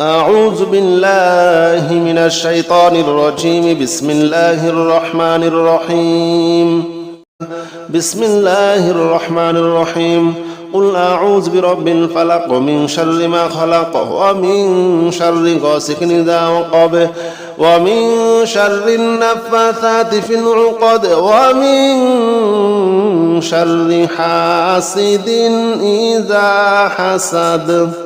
أعوذ بالله من الشيطان الرجيم. بسم الله الرحمن الرحيم. بسم الله الرحمن الرحيم. قل أعوذ برب الفلق ومن شر ما خلق ومن شر غاسق إذا وقب ومن شر النفاثات في العقد ومن شر حاسد إذا حسد.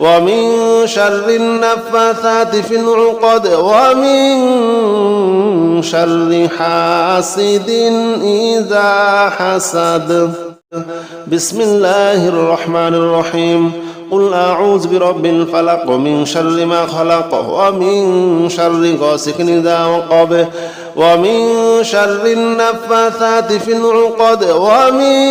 ومن شر النفاثات في العقد ومن شر حاسد إذا حسد. بسم الله الرحمن الرحيم قل أعوذ برب الفلق ومن شر ما خلق ومن شر غاسق إذا وقب ومن شر النفاثات في العقد ومن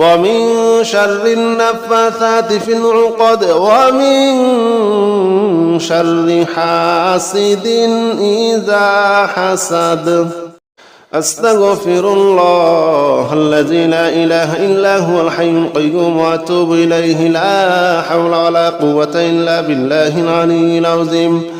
ومن شر النفاثات في العقد ومن شر حاسد إذا حسد. أستغفر الله الذي لا إله إلا هو الحي القيوم وأتوب إليه. لا حول ولا قوة إلا بالله العلي العظيم.